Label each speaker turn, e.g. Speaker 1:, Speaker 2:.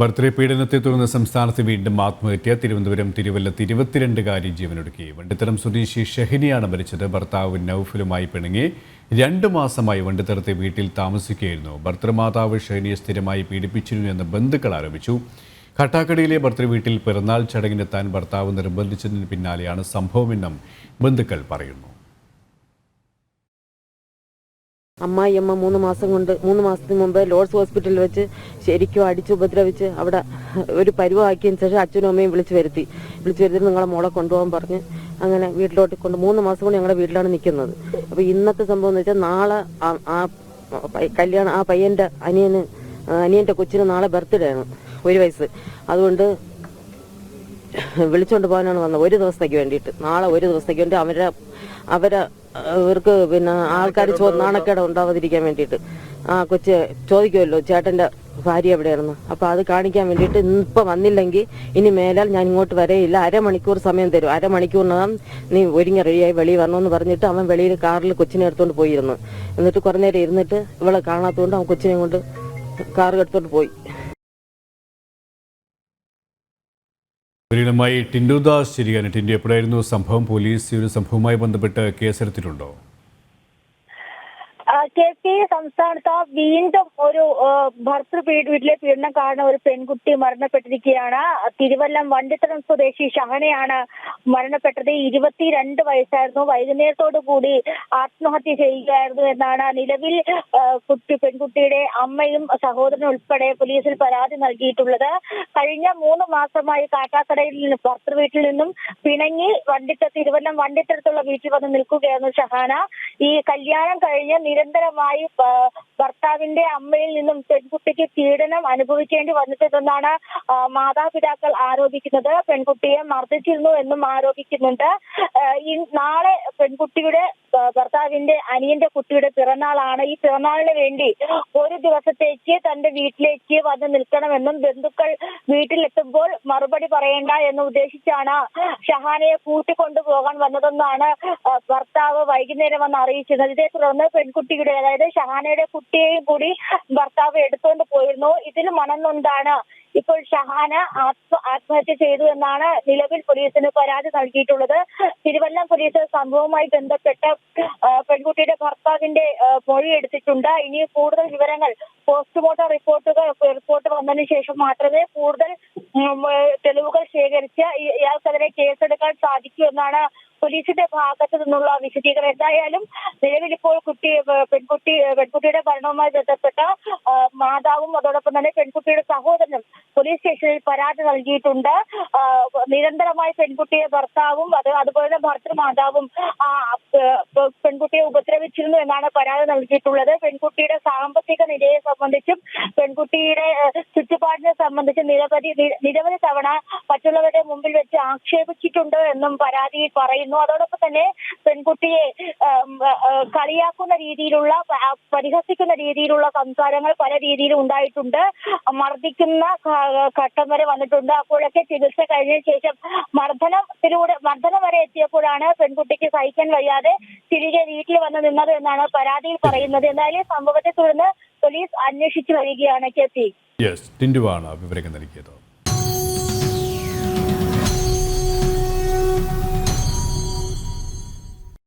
Speaker 1: Birthday പീഡനത്തെ തുടർന്ന് സംസ്ഥാനത്ത് വീണ്ടും ആത്മഹത്യ. തിരുവനന്തപുരം തിരുവല്ലത്ത് ഇരുപത്തിരണ്ടുകാരി ജീവനൊടുക്കി. വണ്ടിത്തരം സ്വദേശി ഷഹിനിയാണ് മരിച്ചത്. ഭർത്താവ് നൌഫലുമായി പിണങ്ങി. രണ്ടു മാസമായി വണ്ടിത്തരത്തെ വീട്ടിൽ താമസിക്കുകയായിരുന്നു. ഭർത്തൃമാതാവ് ഷഹിനിയെ സ്ഥിരമായി പീഡിപ്പിച്ചിരുന്നു എന്ന് ബന്ധുക്കൾ ആരോപിച്ചു. ഘട്ടാക്കടിയിലെ ഭർത്തൃ വീട്ടിൽ പിറന്നാൾ ചടങ്ങിനെത്താൻ ഭർത്താവ് നിർബന്ധിച്ചതിന് പിന്നാലെയാണ് സംഭവമെന്നും ബന്ധുക്കൾ പറയുന്നു.
Speaker 2: അമ്മായിയമ്മ മൂന്ന് മാസം കൊണ്ട് മൂന്ന് മാസത്തിന് മുമ്പ് ലോർഡ്സ് ഹോസ്പിറ്റലിൽ വെച്ച് ശരിക്കും അടിച്ച് ഉപദ്രവിച്ച് അവിടെ ഒരു പരുവാക്കിയതിന് ശേഷം അച്ഛനും അമ്മയും വിളിച്ചു വരുത്തി. വിളിച്ചു വരുത്തി നിങ്ങളെ മോളെ കൊണ്ടുപോകാൻ പറഞ്ഞ് അങ്ങനെ വീട്ടിലോട്ട് കൊണ്ട് മൂന്ന് മാസം കൊണ്ട് ഞങ്ങളുടെ വീട്ടിലാണ് നിൽക്കുന്നത്. അപ്പോൾ ഇന്നത്തെ സംഭവം എന്ന് വെച്ചാൽ നാളെ ആ- കല്യാണം ആ പയ്യന്റെ അനിയന് അനിയന്റെ കൊച്ചിന് നാളെ ബർത്ത്ഡേ ആണ്. ഒരു വയസ്സ്. അതുകൊണ്ട് വിളിച്ചോണ്ട് പോകാനാണ് വന്നത്. ഒരു ദിവസത്തേക്ക് വേണ്ടിയിട്ട്. നാളെ ഒരു ദിവസത്തേക്ക് വേണ്ടി അവരെ അവരെ ഇവർക്ക് പിന്നെ ആൾക്കാർ നാണക്കേട് ഉണ്ടാവാതിരിക്കാൻ വേണ്ടിയിട്ട്. ആ കൊച്ച് ചോദിക്കുമല്ലോ ചേട്ടന്റെ ഭാര്യ എവിടെയായിരുന്നു? അപ്പൊ അത് കാണിക്കാൻ വേണ്ടിയിട്ട് ഇപ്പൊ വന്നില്ലെങ്കിൽ ഇനി മേലാൽ ഞാൻ ഇങ്ങോട്ട് വരെയില്ല. അരമണിക്കൂർ സമയം തരും. അരമണിക്കൂറിനകം നീ ഒരുങ്ങി റെഡിയായി വെളിയിൽ വരണമെന്ന് പറഞ്ഞിട്ട് അവൻ വെളിയിൽ കാറിൽ കൊച്ചിനെ എടുത്തോണ്ട് പോയിരുന്നു. എന്നിട്ട് കുറേ നേരം ഇരുന്നിട്ട് ഇവളെ കാണാത്തതുകൊണ്ട് അവൻ കൊച്ചിനെ കൊണ്ട് കാർ എടുത്തോണ്ട് പോയി.
Speaker 1: ഒരിടമായി ടിൻഡുദാസ് ശരിയാണ്. ടിൻഡു എപ്പോഴായിരുന്നു സംഭവം? പോലീസ് ഈ ഒരു സംഭവവുമായി ബന്ധപ്പെട്ട് കേസെടുത്തിട്ടുണ്ടോ?
Speaker 3: കെ പി സംസ്ഥാനത്ത് വീണ്ടും ഒരു ഭർത്തൃ വീട്ടിലെ പീഡനം കാരണം ഒരു പെൺകുട്ടി മരണപ്പെട്ടിരിക്കുകയാണ്. തിരുവല്ലം വണ്ടിത്തരം സ്വദേശി ഷഹനയാണ് മരണപ്പെട്ടത്. ഇരുപത്തിരണ്ട് വയസ്സായിരുന്നു. വൈകുന്നേരത്തോടു കൂടി ആത്മഹത്യ ചെയ്യുകയായിരുന്നു എന്നാണ് നിലവിൽ കുട്ടി പെൺകുട്ടിയുടെ അമ്മയും സഹോദരനും ഉൾപ്പെടെ പോലീസിൽ പരാതി നൽകിയിട്ടുള്ളത്. കഴിഞ്ഞ മൂന്ന് മാസമായി കാട്ടാക്കടയിൽ നിന്ന് ഭർത്തൃ വീട്ടിൽ നിന്നും പിണങ്ങി വണ്ടിത്ത തിരുവല്ലം വണ്ടിത്തരത്തുള്ള വീട്ടിൽ വന്ന് നിൽക്കുകയായിരുന്നു ഷഹാന. ഈ കല്യാണം കഴിഞ്ഞ് നിരന്തരമായി ഭർത്താവിന്റെ അമ്മയിൽ നിന്നും പെൺകുട്ടിക്ക് പീഡനം അനുഭവിക്കേണ്ടി വന്നിട്ടുണ്ടെന്നാണ് മാതാപിതാക്കൾ ആരോപിക്കുന്നത്. പെൺകുട്ടിയെ മർദ്ദിച്ചിരുന്നു എന്നും ആരോപിക്കുന്നുണ്ട്. നാളെ പെൺകുട്ടിയുടെ ഭർത്താവിന്റെ അനിയന്റെ കുട്ടിയുടെ പിറന്നാളാണ്. ഈ പിറന്നാളിന് വേണ്ടി ഒരു ദിവസത്തേക്ക് തന്റെ വീട്ടിലേക്ക് വന്ന് നിൽക്കണമെന്നും ബന്ധുക്കൾ വീട്ടിലെത്തുമ്പോൾ മറുപടി പറയേണ്ട എന്ന് ഉദ്ദേശിച്ചാണ് ഷഹാനയെ കൂട്ടിക്കൊണ്ടു പോകാൻ വന്നതെന്നാണ് ഭർത്താവ് വൈകുന്നേരം വന്ന് അറിയിച്ചത് ഇതേ തുടർന്ന് പെൺകുട്ടിയുടെ അതായത് ഷഹാനയുടെ കുട്ടിയെയും കൂടി ഭർത്താവ് എടുത്തുകൊണ്ട് പോയിരുന്നു. ഇതിൽ മണന്നൊണ്ടാണ് ഇപ്പോൾ ഷഹാന ആത്മ ആത്മഹത്യ ചെയ്തു എന്നാണ് നിലവിൽ പോലീസിന് പരാതി നൽകിയിട്ടുള്ളത്. തിരുവല്ലം പോലീസ് സംഭവവുമായി ബന്ധപ്പെട്ട് പെൺകുട്ടിയുടെ ഭർത്താവിന്റെ മൊഴി എടുത്തിട്ടുണ്ട്. ഇനി കൂടുതൽ വിവരങ്ങൾ പോസ്റ്റ്മോർട്ടം റിപ്പോർട്ടുകൾ റിപ്പോർട്ട് വന്നതിന് ശേഷം മാത്രമേ കൂടുതൽ തെളിവുകൾ ശേഖരിച്ച് ഇയാൾക്കെതിരെ കേസെടുക്കാൻ സാധിക്കൂ എന്നാണ് പോലീസിന്റെ ഭാഗത്തു നിന്നുള്ള വിശദീകരണം എന്തായാലും നിലവിൽ ഇപ്പോൾ കുട്ടി പെൺകുട്ടി പെൺകുട്ടിയുടെ മരണവുമായി ബന്ധപ്പെട്ട മാതാവും അതോടൊപ്പം തന്നെ പെൺകുട്ടിയുടെ സഹോദരനും പോലീസ് സ്റ്റേഷനിൽ പരാതി നൽകിയിട്ടുണ്ട്. നിരന്തരമായി പെൺകുട്ടിയെ ഭർത്താവും അത് അതുപോലെ തന്നെ ഭർത്തൃമാതാവും പെൺകുട്ടിയെ ഉപദ്രവിച്ചിരുന്നു എന്നാണ് പരാതി നൽകിയിട്ടുള്ളത്. പെൺകുട്ടിയുടെ സാമ്പത്തിക നിലയെ സംബന്ധിച്ചും പെൺകുട്ടിയുടെ ചുറ്റുപാടിനെ സംബന്ധിച്ച് നിരവധി നിരവധി തവണ മറ്റുള്ളവരുടെ മുമ്പിൽ വെച്ച് ആക്ഷേപിച്ചിട്ടുണ്ട് എന്നും പരാതിയിൽ പറയുന്നു. അതോടൊപ്പം തന്നെ പെൺകുട്ടിയെ കളിയാക്കുന്ന രീതിയിലുള്ള പരിഹസിക്കുന്ന രീതിയിലുള്ള സംസാരങ്ങൾ പല രീതിയിലും ഉണ്ടായിട്ടുണ്ട്. മർദ്ദിക്കുന്ന ഘട്ടം വരെ വന്നിട്ടുണ്ട്. അപ്പോഴൊക്കെ ചികിത്സ കഴിഞ്ഞ ശേഷം മർദ്ദനത്തിലൂടെ മർദ്ദനം വരെ എത്തിയപ്പോഴാണ് പെൺകുട്ടിക്ക് സഹിക്കാൻ വയ്യാതെ തിരികെ വീട്ടിൽ വന്ന് നിന്നത് എന്നാണ് പരാതിയിൽ പറയുന്നത്. എന്നാലും സംഭവത്തെ തുടർന്ന് പോലീസ് അന്വേഷിച്ചു വരികയാണ് കെ പി.
Speaker 1: യെസ് ടിൻഡുവാണ് വിവരങ്ങൾ നൽകിയത്.